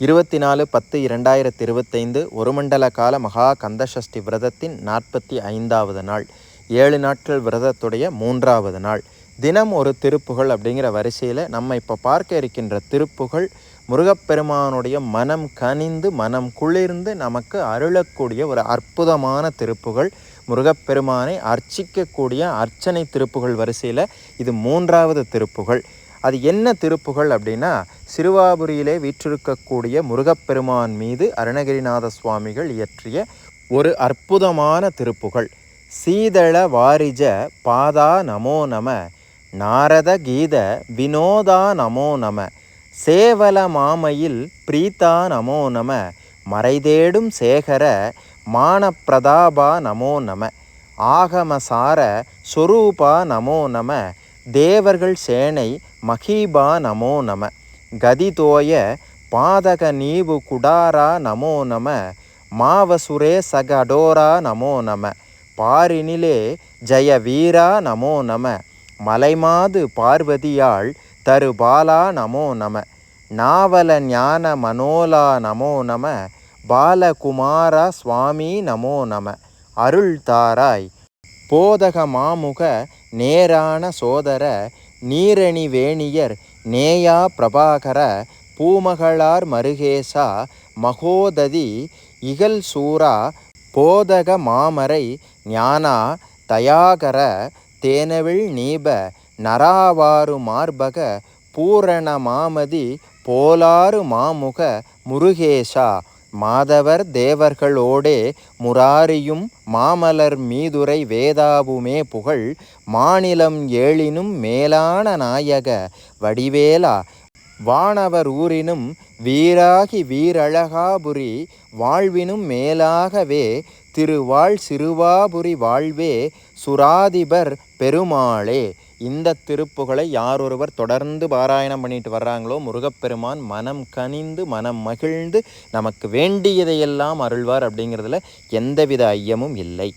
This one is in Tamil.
இருபத்தி நாலு பத்து இரண்டாயிரத்தி இருபத்தைந்து ஒரு மண்டல கால மகா கந்தசஷ்டி விரதத்தின் நாற்பத்தி ஐந்தாவது நாள். ஏழு நாட்கள் விரதத்துடைய மூன்றாவது நாள். தினம் ஒரு திருப்புகழ் அப்படிங்கிற வரிசையில் நம்ம இப்போ பார்க்க இருக்கின்ற திருப்புகழ் முருகப்பெருமானுடைய மனம் கனிந்து மனம் குளிர்ந்து நமக்கு அருளக்கூடிய ஒரு அற்புதமான திருப்புகழ் முருகப்பெருமானை அர்ச்சிக்கக்கூடிய அர்ச்சனை திருப்புகழ் வரிசையில் இது மூன்றாவது திருப்புகழ் அது என்ன திருப்புகழ் அப்படின்னா சிறுவாபுரியிலே வீற்றிருக்கக்கூடிய முருகப்பெருமான் மீது அருணகிரிநாத சுவாமிகள் இயற்றிய ஒரு அற்புதமான திருப்புகழ். சீதள வாரிஜ பாதா நமோ நம நாரத கீத வினோதா நமோ நம சேவல மாமையில் பிரீதா நமோ நம மறைதேடும் சேகர மானப்பிரதாபா நமோ நம ஆகமசார சொரூபா நமோ நம தேவர்கள் சேனை மகீபா நமோ நம. கதிதோய பாதக நீவு குடாரா நமோ நம மாவசுரே சகடோரா நமோ நம பாரினிலே ஜெய வீரா நமோ நம மலைமாது பார்வதியாள் தருபாலா நமோ நம நாவல ஞான மனோலா நமோ நம பாலகுமாரா சுவாமி நமோ நம அருள் தாராய். போதக மாமுக நேரான சோதர நீரணி வேணியர் நேயா பிரபாகர பூமகளார் மருகேசா மகோததி இகல் சூரா போதக மாமரை ஞானா தயாகர தேனவிழ் நீப நராவாறு மார்பக பூரண மாமதி போலாறு மாமுக முருகேஷா மாதவர் தேவர்களோடே முராரியும் மாமலர் மீதுரை வேதாவுமே புகழ் மாநிலம் ஏழினும் மேலான நாயக வடிவேலா வானவர் ஊரினும் வீராகி வீரழகாபுரி வாழ்வினும் மேலாகவே திருவாழ் சிறுவாபுரி வாழ்வே சுராதிபர் பெருமாளே இந்த திருப்புகளை யாரொருவர் தொடர்ந்து பாராயணம் பண்ணிட்டு வர்றாங்களோ முருகப்பெருமான் மனம் கனிந்து மனம் மகிழ்ந்து நமக்கு வேண்டியதையெல்லாம் அருள்வார் அப்படிங்கிறதுல எந்தவித ஐயமும் இல்லை.